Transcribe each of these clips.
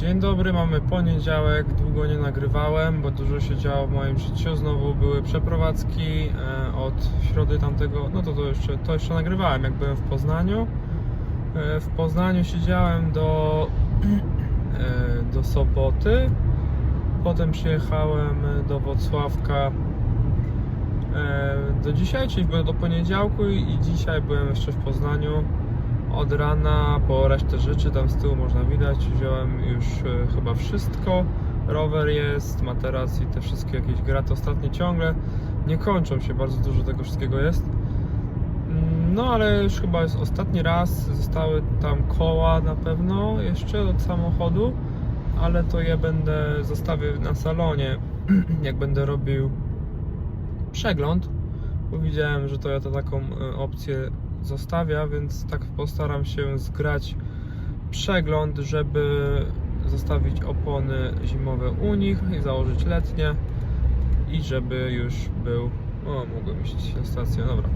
Dzień dobry, mamy poniedziałek. Długo nie nagrywałem, bo dużo się działo w moim życiu. Znowu były przeprowadzki e, od środy tamtego. No to, to, jeszcze, to jeszcze nagrywałem, jak byłem w Poznaniu. E, w Poznaniu siedziałem do, e, do soboty. Potem przyjechałem do Wocławka do dzisiaj, czyli do poniedziałku i dzisiaj byłem jeszcze w Poznaniu od rana po resztę rzeczy, tam z tyłu można widać, wziąłem już e, chyba wszystko. Rower jest, materac i te wszystkie jakieś graty ostatnie ciągle nie kończą się, bardzo dużo tego wszystkiego jest. Mm, No ale już chyba jest ostatni raz, zostały tam koła na pewno jeszcze od samochodu, ale to je będę zostawię na salonie, jak będę robił przegląd, bo widziałem, że Toyota taką e, opcję zostawia, więc tak postaram się zgrać przegląd, żeby zostawić opony zimowe u nich i założyć letnie i żeby już był o, mogłem iść na stację, dobra.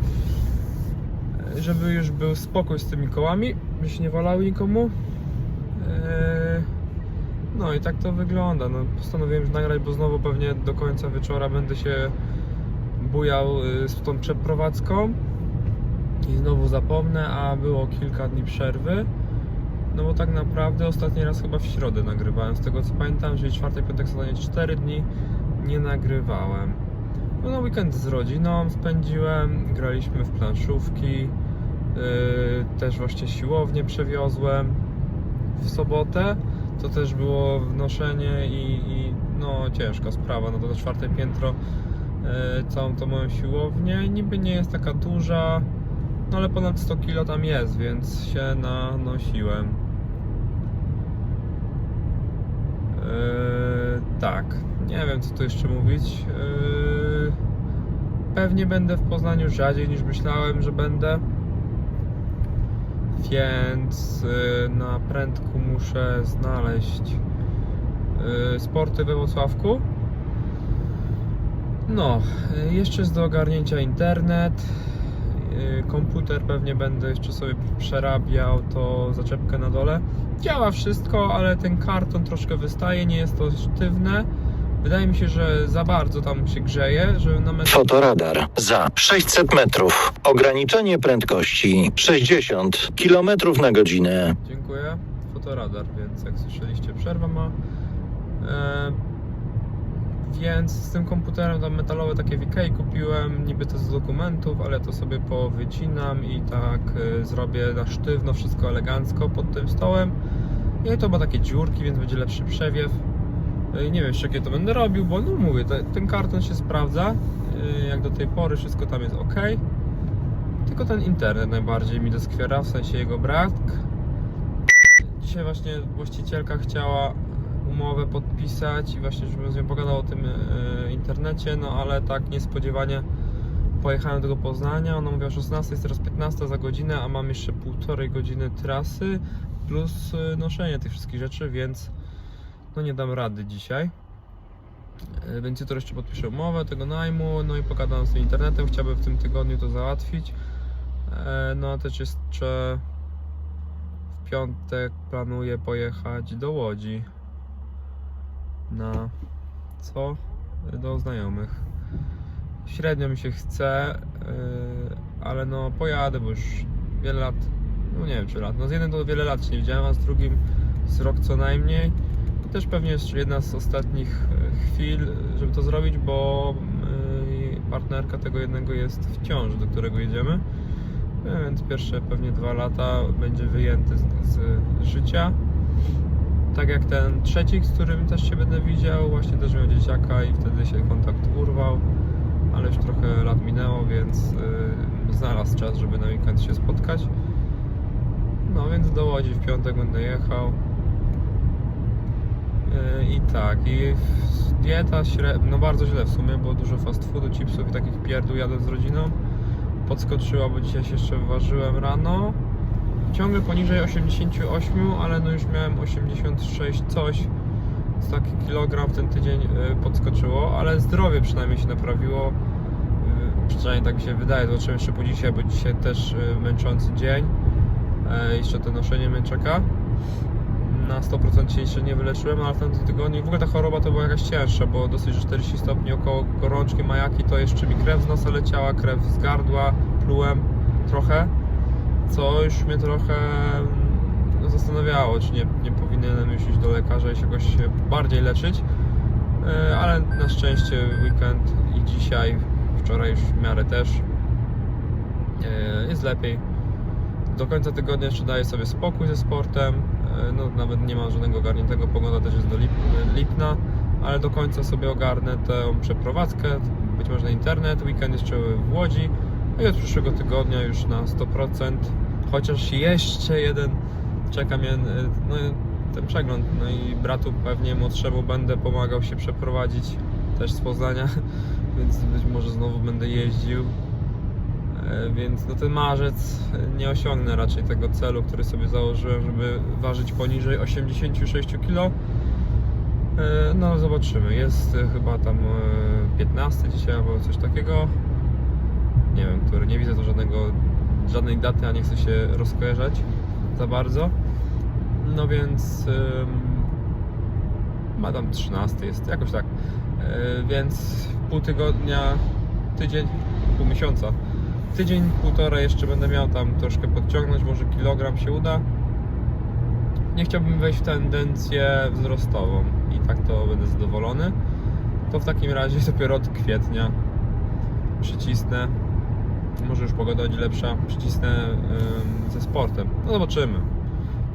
E, żeby już był spokój z tymi kołami, by się nie walały nikomu. Eee, no i tak to wygląda. No, postanowiłem już nagrać, bo znowu pewnie do końca wieczora będę się bujał y, z tą przeprowadzką i znowu zapomnę, a było kilka dni przerwy. No bo tak naprawdę ostatni raz chyba w środę nagrywałem, z tego co pamiętam, czyli czwartek, piątek, sobota, 4 dni nie nagrywałem. No weekend z rodziną spędziłem, graliśmy w planszówki, yy, też właśnie siłownię przewiozłem w sobotę. To też było wnoszenie i, i no ciężka sprawa, no to to czwarte piętro yy, całą tą moją siłownię. Niby nie jest taka duża, no ale ponad 100 kg tam jest, więc się nanosiłem. Yy, tak, nie wiem co tu jeszcze mówić. Yy, pewnie będę w Poznaniu rzadziej niż myślałem, że będę. Więc yy, na prędku muszę znaleźć yy, sporty we Wrocławku. No, jeszcze jest do ogarnięcia internet. Yy, Komputer pewnie będę jeszcze sobie przerabiał to zaczepkę na dole. Działa wszystko, ale ten karton troszkę wystaje, nie jest to sztywne. Wydaje mi się, że za bardzo tam się grzeje, że na metr... Fotoradar za 600 metrów. Ograniczenie prędkości 60 km na godzinę. Dziękuję. Fotoradar, więc jak słyszeliście, przerwa ma. E, więc z tym komputerem tam metalowe takie VK kupiłem, niby to z dokumentów, ale to sobie powycinam i tak e, zrobię na sztywno, wszystko elegancko pod tym stołem. I to ma takie dziurki, więc będzie lepszy przewiew. E, Nie wiem jeszcze jakie to będę robił, bo no mówię, te, ten karton się sprawdza. e, Jak do tej pory wszystko tam jest ok. Tylko ten internet najbardziej mi doskwiera, w sensie jego brak. Dzisiaj właśnie właścicielka chciała umowę podpisać i właśnie żebym z nią pogadał o tym e, internecie, no ale tak niespodziewanie pojechałem do Poznania, ona mówiła o 16, jest teraz 15 za godzinę, a mam jeszcze półtorej godziny trasy plus e, noszenie tych wszystkich rzeczy, więc no nie dam rady dzisiaj. E, Więc jutro jeszcze podpiszę umowę tego najmu, no i pogadam z tym internetem, chciałbym w tym tygodniu to załatwić. No a też jeszcze w piątek planuję pojechać do Łodzi na co? Do znajomych. Średnio mi się chce, yy, ale no pojadę, bo już wiele lat, no nie wiem czy lat, no z jednym to wiele lat się nie widziałem, a z drugim z rok co najmniej. Też pewnie jest jedna z ostatnich e, chwil, żeby to zrobić, bo yy, partnerka tego jednego jest w ciąży, do którego jedziemy. No, więc pierwsze pewnie dwa lata będzie wyjęty z, z życia. Tak jak ten trzeci, z którym też się będę widział, właśnie też miał dzieciaka i wtedy się kontakt urwał, ale już trochę lat minęło, więc yy, znalazł czas, żeby na weekend się spotkać. No więc do Łodzi w piątek będę jechał. Yy, I tak, i dieta średnia, no bardzo źle w sumie, bo dużo fast foodu, chipsów i takich pierdół jadę z rodziną. Podskoczyła, bo dzisiaj się jeszcze ważyłem rano. Ciągle poniżej 88, ale no już miałem 86 coś. Więc taki kilogram w ten tydzień y, podskoczyło, ale zdrowie przynajmniej się naprawiło. Y, Przynajmniej tak się wydaje. Zobaczymy jeszcze po dzisiaj, bo dzisiaj też y, męczący dzień. E, Jeszcze to noszenie mnie czeka na 100% się jeszcze nie wyleczyłem, ale w tamtym tygodniu w ogóle ta choroba to była jakaś cięższa, bo dosyć że 40 stopni około gorączki, majaki, to jeszcze mi krew z nosa leciała, krew z gardła, plułem trochę, co już mnie trochę no, zastanawiało, czy nie, nie powinienem już iść do lekarza i się jakoś bardziej leczyć, E, ale na szczęście weekend i dzisiaj, wczoraj już w miarę też e, jest lepiej. Do końca tygodnia jeszcze daję sobie spokój ze sportem. E, No, nawet nie ma żadnego ogarniętego, pogoda też jest do lip, lipna, ale do końca sobie ogarnę tę przeprowadzkę, być może na internet, weekend jeszcze w Łodzi, i od przyszłego tygodnia już na 100%, chociaż jeszcze jeden czeka mnie e, no, ten przegląd, no i bratu pewnie młodszemu będę pomagał się przeprowadzić też z Poznania, więc być może znowu będę jeździł. E, Więc no ten marzec nie osiągnę raczej tego celu, który sobie założyłem, żeby ważyć poniżej 86 kg. E, No zobaczymy. Jest chyba tam e, 15 dzisiaj albo coś takiego. Nie wiem, który nie widzę tu żadnego, żadnej daty, a nie chcę się rozkojarzać za bardzo. No więc ma tam 13 jest, jakoś tak. E, Więc pół tygodnia, tydzień, pół miesiąca tydzień, półtora jeszcze będę miał tam troszkę podciągnąć, może kilogram się uda. Nie chciałbym wejść w tendencję wzrostową i tak to będę zadowolony. To w takim razie dopiero od kwietnia przycisnę, może już pogoda będzie lepsza, przycisnę ze sportem. No zobaczymy.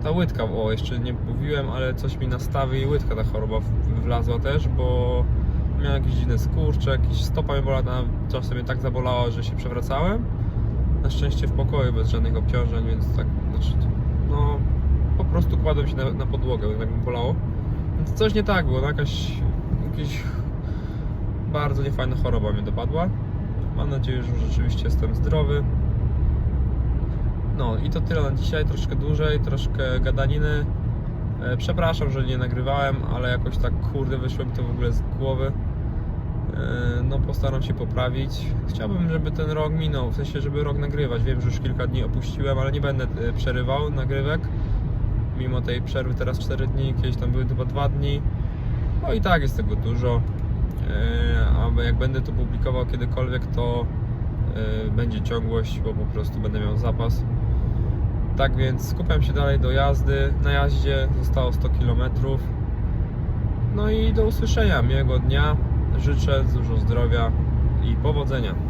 Ta łydka, o jeszcze nie mówiłem, ale coś mi nastawi i łydka ta choroba wlazła też, bo miałem jakiś dziwny skurcze, jakiś stopa mnie bolała, czasem mnie tak zabolała, że się przewracałem. Na szczęście w pokoju, bez żadnych obciążeń, więc tak, znaczy, no po prostu kładłem się na, na podłogę, tak mi bolało. Więc coś nie tak było, no jakaś, jakaś bardzo niefajna choroba mnie dopadła. Mam nadzieję, że rzeczywiście jestem zdrowy. No i to tyle na dzisiaj, troszkę dłużej, troszkę gadaniny. E, Przepraszam, że nie nagrywałem, ale jakoś tak kurde wyszło mi to w ogóle z głowy. E, No postaram się poprawić. Chciałbym, żeby ten rok minął, w sensie, żeby rok nagrywać. Wiem, że już kilka dni opuściłem, ale nie będę e, przerywał nagrywek. Mimo tej przerwy teraz 4 dni, kiedyś tam były chyba 2 dni. No i tak jest tego dużo. E, A jak będę to publikował kiedykolwiek, to e, będzie ciągłość, bo po prostu będę miał zapas. Tak więc skupiam się dalej do jazdy. Na jaździe zostało 100 km. No i do usłyszenia. Miłego dnia. Życzę dużo zdrowia i powodzenia.